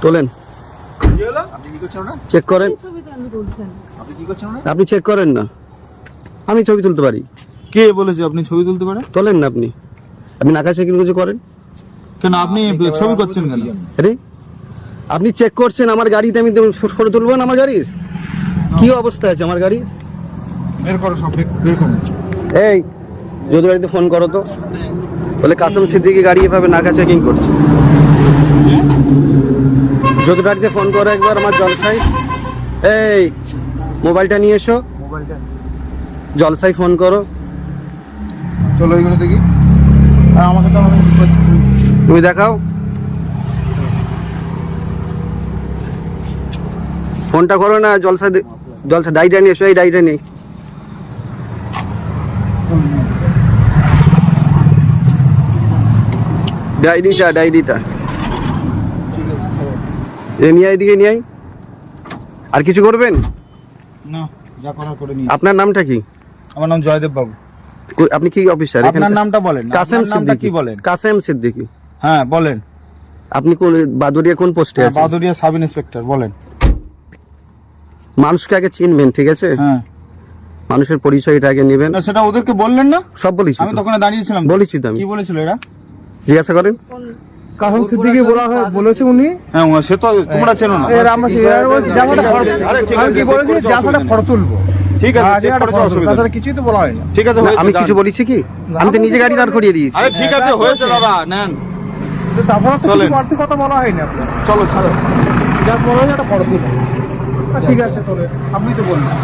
তোলেন। চেক করেন। আপনি কি করছেন ওটা? আপনি চেক করেন না। আমি ছবি তুলতে পারি। কে বলেছে আপনি ছবি তুলতে পারেন? তোলেন না আপনি। আপনি নাকা চেকিং কিছু করেন? কেন আপনি ছবি করছেন কেন? আরে আপনি চেক করছেন আমার গাড়িতে আমি ফটো তুলবো না আমার গাড়ির? কি অবস্থা আছে আমার গাড়ির? বের করো সব বের- করুন এই যদি বাড়িতে ফোন করো তো। বলে কাসম সিদ্দিকি গাড়ি এভাবে নাকা চেকিং করছে। বাড়িতে ফোন করো একবার আমার জলসাই এই মোবাইলটা নিয়ে এসো। মোবাইলটা জলসাই ফোন করো। চলো এগুলো দেখি। আর আমাকে তো তুমি দেখাও। ফোনটা করো না জলসা জলসা ডাইটা নিয়ে এসো এই ডাইটা নেই। ডায়েরিটা ডায়েরিটা এ নিয়ে এদিকে নিয়ে আর কিছু করবেন? না যা করার করে নিয়ে আপনার নামটা কি? আমার নাম জয়দেব বাবু। আপনি কি অফিসার? আপনার নামটা বলেন। কাসেম নামটা বলেন? কাসেম সিদ্দিকি। হ্যাঁ বলেন। আপনি কোন বাদুরিয়া কোন পোস্টে হ্যাঁ, আছেন? বাদুরিয়া সাব ইন্সপেক্টর বলেন। মানুষকে আগে চিনবেন ঠিক আছে? হ্যাঁ। মানুষের পরিচয়টা আগে নেবেন। না সেটা ওদেরকে বললেন না? সব বলেছি আমি তো। তো দাঁড়িয়েছিলাম। বলেছি তো আমি। কি বলেছিল এরা? জিজ্ঞাসা করেন। কাসম সিদ্দিকি বলা হয় বলেছে উনি। হ্যাঁ সে তো তোমরা চেনো না। এর আমরা কি এর বলছি, জামাটা ফটো- আরে ঠিক আমি আছে, কি বলেছি? জামাটা ফটো তুলবো। ঠিক আছে হ্যাঁ, চেক করে ফটো তুলবো। অসুবিধা তাছাড়া কিছুই তো বলা হয়নি। ঠিক আছে আমি কিছু বলেছি কি? আমি তো নিজে গাড়ি দাঁড় করিয়ে দিয়েছি। আরে ঠিক আছে হয়েছে দাদা নেন। তাছাড়া তো কিছু বাড়তি কথা বলা হয়নি আপনার। চলো ছাড়ো জাস্ট বলা হয়েছে একটা ফটো তুলবো। ঠিক আছে। চলে আপনি তো বললেন